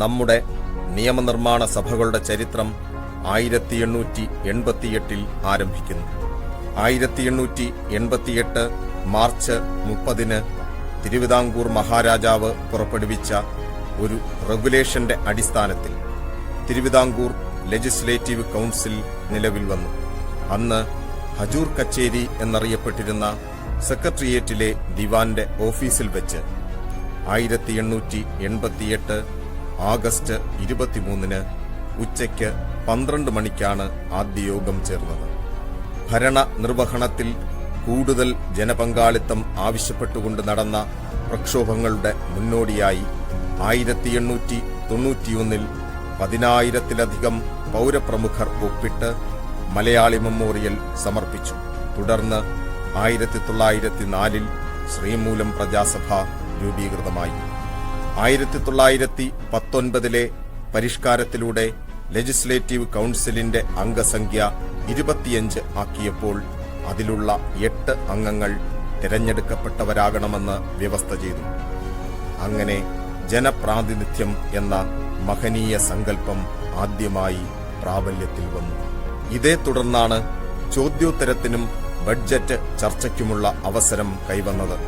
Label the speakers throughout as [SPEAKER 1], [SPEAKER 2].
[SPEAKER 1] നമ്മുടെ നിയമനിർമ്മാണ സഭകളുടെ ചരിത്രം ആയിരത്തി എണ്ണൂറ്റി എൺപത്തിയെട്ടിൽ ആരംഭിക്കുന്നു. ആയിരത്തി എണ്ണൂറ്റി എൺപത്തിയെട്ട് മാർച്ച് മുപ്പതിന് തിരുവിതാംകൂർ മഹാരാജാവ് പുറപ്പെടുവിച്ച ഒരു റെഗുലേഷന്റെ അടിസ്ഥാനത്തിൽ തിരുവിതാംകൂർ ലെജിസ്ലേറ്റീവ് കൗൺസിൽ നിലവിൽ വന്നു. അന്ന് ഹജൂർ കച്ചേരി എന്നറിയപ്പെട്ടിരുന്ന സെക്രട്ടേറിയറ്റിലെ ദിവാന്റെ ഓഫീസിൽ വെച്ച് ആയിരത്തി എണ്ണൂറ്റി എൺപത്തിയെട്ട് ആഗസ്റ്റ് ഇരുപത്തിമൂന്നിന് ഉച്ചയ്ക്ക് പന്ത്രണ്ട് മണിക്കാണ് ആദ്യ യോഗം ചേർന്നത്. ഭരണ നിർവഹണത്തിൽ കൂടുതൽ ജനപങ്കാളിത്തം ആവശ്യപ്പെട്ടുകൊണ്ട് നടന്ന പ്രക്ഷോഭങ്ങളുടെ മുന്നോടിയായി ആയിരത്തി എണ്ണൂറ്റി തൊണ്ണൂറ്റിയൊന്നിൽ പതിനായിരത്തിലധികം പൗരപ്രമുഖർ ഒപ്പിട്ട് മലയാളി മെമ്മോറിയൽ സമർപ്പിച്ചു. തുടർന്ന് ആയിരത്തി തൊള്ളായിരത്തി നാലിൽ ശ്രീമൂലം പ്രജാസഭ രൂപീകൃതമായി. ആയിരത്തി തൊള്ളായിരത്തി പത്തൊൻപതിലെ പരിഷ്കാരത്തിലൂടെ ലെജിസ്ലേറ്റീവ് കൗൺസിലിന്റെ അംഗസംഖ്യ ഇരുപത്തിയഞ്ച് ആക്കിയപ്പോൾ അതിലുള്ള എട്ട് അംഗങ്ങൾ തിരഞ്ഞെടുക്കപ്പെട്ടവരാകണമെന്ന് വ്യവസ്ഥ ചെയ്തു. അങ്ങനെ ജനപ്രാതിനിധ്യം എന്ന മഹനീയ സങ്കല്പം ആദ്യമായി പ്രാബല്യത്തിൽ വന്നു. ഇതേ തുടർന്നാണ് ചോദ്യോത്തരത്തിനും ബഡ്ജറ്റ് ചർച്ചയ്ക്കുമുള്ള അവസരം കൈവന്നത്.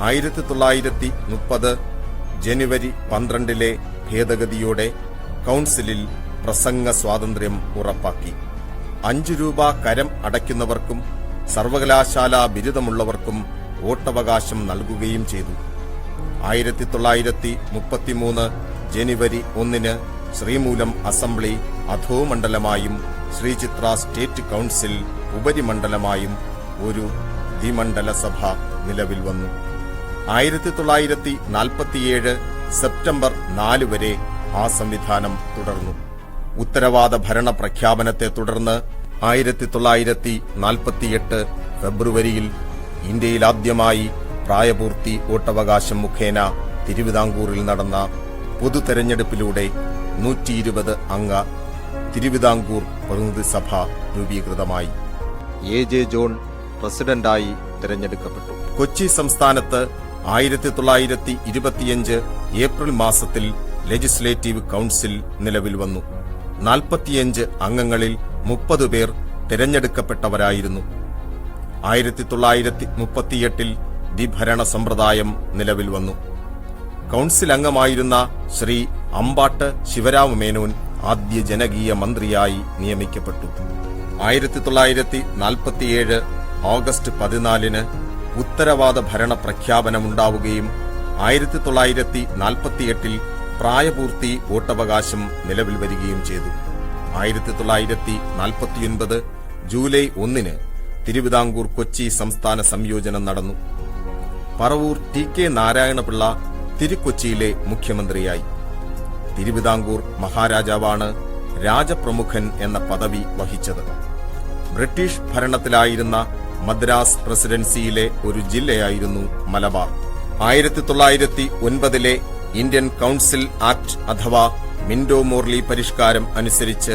[SPEAKER 1] ആയിരത്തി തൊള്ളായിരത്തി മുപ്പത് ജനുവരി പന്ത്രണ്ടിലെ ഭേദഗതിയോടെ കൗൺസിലിൽ പ്രസംഗ സ്വാതന്ത്ര്യം ഉറപ്പാക്കി. അഞ്ചു രൂപ കരം അടയ്ക്കുന്നവർക്കും സർവകലാശാല ബിരുദമുള്ളവർക്കും വോട്ടവകാശം നൽകുകയും ചെയ്തു. ആയിരത്തി തൊള്ളായിരത്തി മുപ്പത്തിമൂന്ന് ജനുവരി ഒന്നിന് ശ്രീമൂലം അസംബ്ലി അധോമണ്ഡലമായും ശ്രീചിത്ര സ്റ്റേറ്റ് കൗൺസിൽ ഉപരിമണ്ഡലമായും ഒരു ദ്വിമണ്ഡല സഭ നിലവിൽ വന്നു. ആയിരത്തി തൊള്ളായിരത്തി നാൽപ്പത്തിയേഴ് സെപ്റ്റംബർ നാല് വരെ ആ സംവിധാനം തുടർന്നു. ഉത്തരവാദ ഭരണ പ്രഖ്യാപനത്തെ തുടർന്ന് ആയിരത്തി തൊള്ളായിരത്തി നാൽപ്പത്തിയെട്ട് ഫെബ്രുവരിയിൽ ഇന്ത്യയിലാദ്യമായി പ്രായപൂർത്തി വോട്ടവകാശം മുഖേന തിരുവിതാംകൂറിൽ നടന്ന പൊതു തെരഞ്ഞെടുപ്പിലൂടെ നൂറ്റി ഇരുപത് അംഗ തിരുവിതാംകൂർ പ്രതിനിധിസഭ രൂപീകൃതമായി. എ ജെ ജോൺ പ്രസിഡന്റായി തിരഞ്ഞെടുക്കപ്പെട്ടു. കൊച്ചി സംസ്ഥാനത്ത് ആയിരത്തി തൊള്ളായിരത്തി ഇരുപത്തിയഞ്ച് ഏപ്രിൽ മാസത്തിൽ ലെജിസ്ലേറ്റീവ് കൗൺസിൽ നിലവിൽ വന്നു. നാൽപ്പത്തിയഞ്ച് അംഗങ്ങളിൽ മുപ്പത് പേർ തിരഞ്ഞെടുക്കപ്പെട്ടവരായിരുന്നു. ആയിരത്തി തൊള്ളായിരത്തി മുപ്പത്തിയെട്ടിൽ ദ്വിഭരണ സമ്പ്രദായം നിലവിൽ വന്നു. കൗൺസിൽ അംഗമായിരുന്ന ശ്രീ അമ്പാട്ട് ശിവരാമ മേനോൻ ആദ്യ ജനകീയ മന്ത്രിയായി നിയമിക്കപ്പെട്ടു. ആയിരത്തി തൊള്ളായിരത്തി നാൽപ്പത്തിയേഴ് ഓഗസ്റ്റ് പതിനാലിന് ഉത്തരവാദ ഭരണ പ്രഖ്യാപനമുണ്ടാവുകയും ആയിരത്തി തൊള്ളായിരത്തി നാൽപ്പത്തിയെട്ടിൽ പ്രായപൂർത്തി വോട്ടവകാശം നിലവിൽ വരികയും ചെയ്തു. ആയിരത്തി തൊള്ളായിരത്തി നാൽപ്പത്തിയൊൻപത് ജൂലൈ ഒന്നിന് തിരുവിതാംകൂർ കൊച്ചി സംസ്ഥാന സംയോജനം നടന്നു. പറവൂർ ടി കെ നാരായണപിള്ള തിരുക്കൊച്ചിയിലെ മുഖ്യമന്ത്രിയായി. തിരുവിതാംകൂർ മഹാരാജാവാണ് രാജപ്രമുഖൻ എന്ന പദവി വഹിച്ചത്. ബ്രിട്ടീഷ് ഭരണത്തിലായിരുന്ന മദ്രാസ് പ്രസിഡൻസിയിലെ ഒരു ജില്ലയായിരുന്നു മലബാർ. ആയിരത്തി തൊള്ളായിരത്തി ഒൻപതിലെ ഇന്ത്യൻ കൗൺസിൽ ആക്ട് അഥവാ മിൻഡോ മോർലി പരിഷ്കാരം അനുസരിച്ച്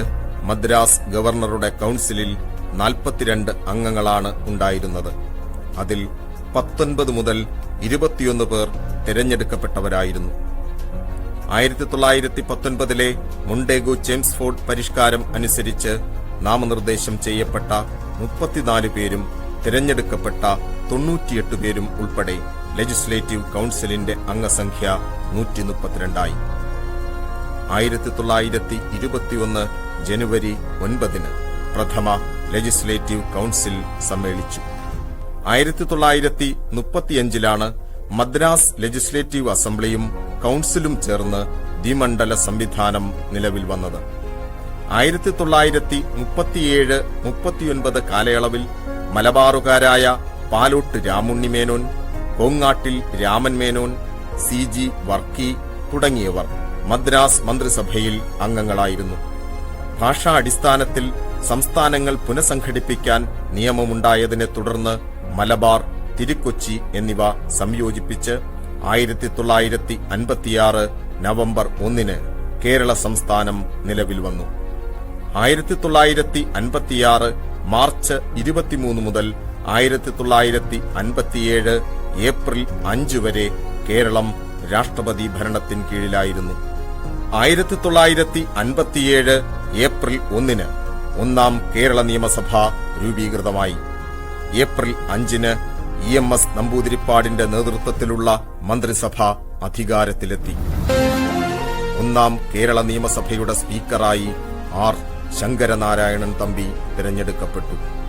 [SPEAKER 1] മദ്രാസ് ഗവർണറുടെ കൗൺസിലിൽ നാൽപ്പത്തിരണ്ട് അംഗങ്ങളാണ് ഉണ്ടായിരുന്നത്. അതിൽ പത്തൊൻപത് മുതൽ ഇരുപത്തിയൊന്ന് പേർ തിരഞ്ഞെടുക്കപ്പെട്ടവരായിരുന്നു. ആയിരത്തി തൊള്ളായിരത്തി പത്തൊൻപതിലെ മുണ്ടേഗു ചേംസ്ഫോർഡ് പരിഷ്കാരം അനുസരിച്ച് നാമനിർദ്ദേശം ചെയ്യപ്പെട്ട മുപ്പത്തിനാല് പേരും തിരഞ്ഞെടുക്കപ്പെട്ട തൊണ്ണൂറ്റിയെട്ട് പേരും ഉൾപ്പെടെ ലെജിസ്ലേറ്റീവ് കൗൺസിലിന്റെ അംഗസംഖ്യ നൂറ്റി മുപ്പത്തിരണ്ടായി ആയിരത്തി തൊള്ളായിരത്തി ഇരുപത്തിയൊന്ന് ജനുവരി ഒൻപതിന് പ്രഥമ ലെജിസ്ലേറ്റീവ് കൗൺസിൽ സമ്മേളിച്ചു. ആയിരത്തി തൊള്ളായിരത്തി മുപ്പത്തിയഞ്ചിലാണ് മദ്രാസ് ലെജിസ്ലേറ്റീവ് അസംബ്ലിയും കൗൺസിലും ചേർന്ന് ദ്വിമണ്ഡല സംവിധാനം നിലവിൽ വന്നത്. ആയിരത്തി തൊള്ളായിരത്തി മുപ്പത്തിയേഴ് മുപ്പത്തിയൊൻപത് കാലയളവിൽ മലബാറുകാരായ പാലോട്ട് രാമുണ്ണി മേനോൻ കോങ്ങാട്ടിൽ രാമൻ മേനോൻ സി ജി വർക്കി തുടങ്ങിയവർ മദ്രാസ് മന്ത്രിസഭയിൽ അംഗങ്ങളായിരുന്നു. ഭാഷാ അടിസ്ഥാനത്തിൽ സംസ്ഥാനങ്ങൾ പുനഃസംഘടിപ്പിക്കാൻ നിയമമുണ്ടായതിനെ തുടർന്ന് മലബാർ തിരുക്കൊച്ചി എന്നിവ സംയോജിപ്പിച്ച് ആയിരത്തി തൊള്ളായിരത്തി അൻപത്തിയാറ് നവംബർ ഒന്നിന് കേരള സംസ്ഥാനം നിലവിൽ വന്നു. ആയിരത്തി തൊള്ളായിരത്തി അൻപത്തിയാറ് മാർച്ച് ഇരുപത്തിമൂന്ന് മുതൽ ആയിരത്തി തൊള്ളായിരത്തി അൻപത്തിയേഴ് ഏപ്രിൽ അഞ്ച് വരെ കേരളം രാഷ്ട്രപതി ഭരണത്തിൻ കീഴിലായിരുന്നു. ആയിരത്തി തൊള്ളായിരത്തി അൻപത്തിയേഴ് ഏപ്രിൽ ഒന്നിന് ഒന്നാം കേരള നിയമസഭ രൂപീകൃതമായി. ഏപ്രിൽ അഞ്ചിന് ഇ എം എസ് നമ്പൂതിരിപ്പാടിന്റെ നേതൃത്വത്തിലുള്ള മന്ത്രിസഭ അധികാരത്തിലെത്തി. ഒന്നാം കേരള നിയമസഭയുടെ സ്പീക്കറായി ആർ ശങ്കരനാരായണൻ തമ്പി തിരഞ്ഞെടുക്കപ്പെട്ടു.